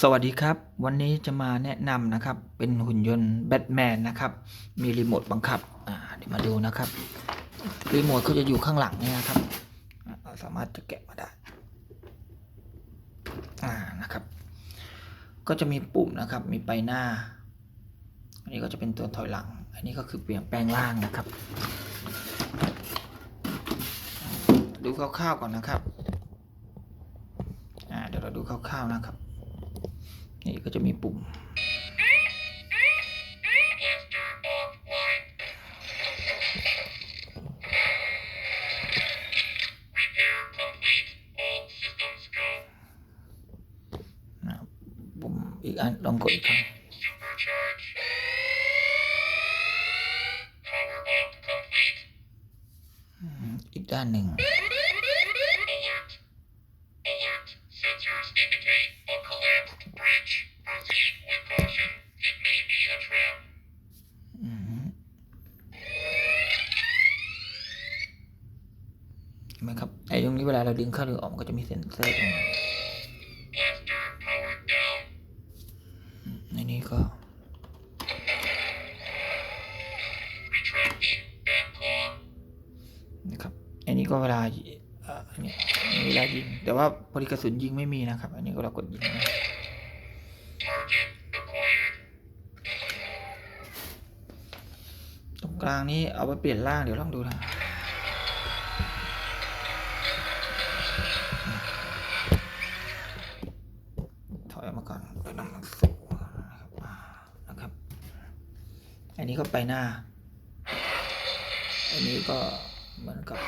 สวัสดีครับ วันนี้จะมาแนะนำนะครับ เป็นหุ่นยนต์แบทแมนนะครับ มีรีโมทบังคับ อ่าเดี๋ยวมาดูนะครับ รีโมทเขาจะอยู่ข้างหลังเนี่ยนะครับเราสามารถจะแกะมาได้ อ่านะครับ ก็จะมีปุ่มนะครับ มีไปหน้า อันนี้ก็จะเป็นตัวถอยหลัง อันนี้ก็คือเปลี่ยนแปลงร่างนะครับ ดูคร่าวๆก่อนนะครับ อ่าเดี๋ยวเราดูคร่าวๆนะครับ นี่ก็จะมีปุ่ม ปุ่มอีกอันลองกดอีกครั้งอีกด้านหนึ่ง ไหมครับไอ้ตรงนี้เวลาเราดึงเข้าดึงออกมันก็จะมีเซ็นเซอร์ตรงนี้ในนี้ก็นะครับอันนี้ก็เวลาเอ่อเนี่ยเวลายิง แต่ว่าพอดีกระสุนยิงไม่มีนะครับ อันนี้ก็เรากดยิงนะตรงกลางนี้เอาไปเปลี่ยนร่างเดี๋ยวลองดูนะ ถอยออกมาก่อนไปนำมันสูงนะครับนะครับ อันนี้ก็ไปหน้า อันนี้ก็เหมือนกับ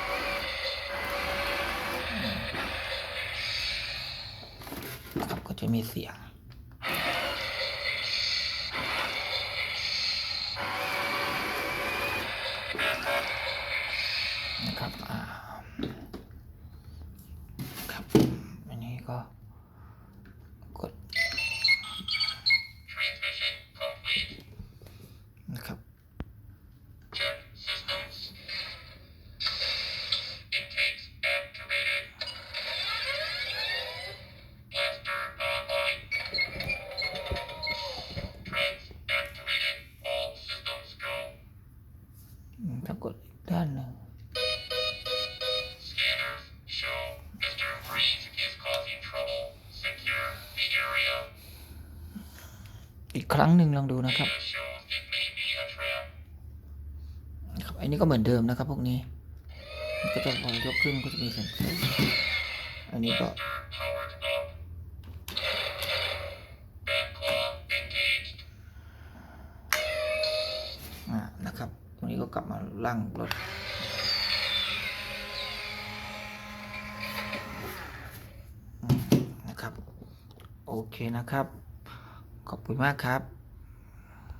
ครับก็จะมีเสียงนะครับอ่าครับ อันนี้ก็ อืมถ้ากดอีกด้านหนึ่งอีกครั้งหนึ่งลองดูนะครับครับอันนี้ก็เหมือนเดิมนะครับ พวกนี้ ก็จะพอยกขึ้นก็จะมีเสียงอันนี้ก็ ลับมาล่างรถนะครับ โอเคนะครับ ขอบคุณมากครับ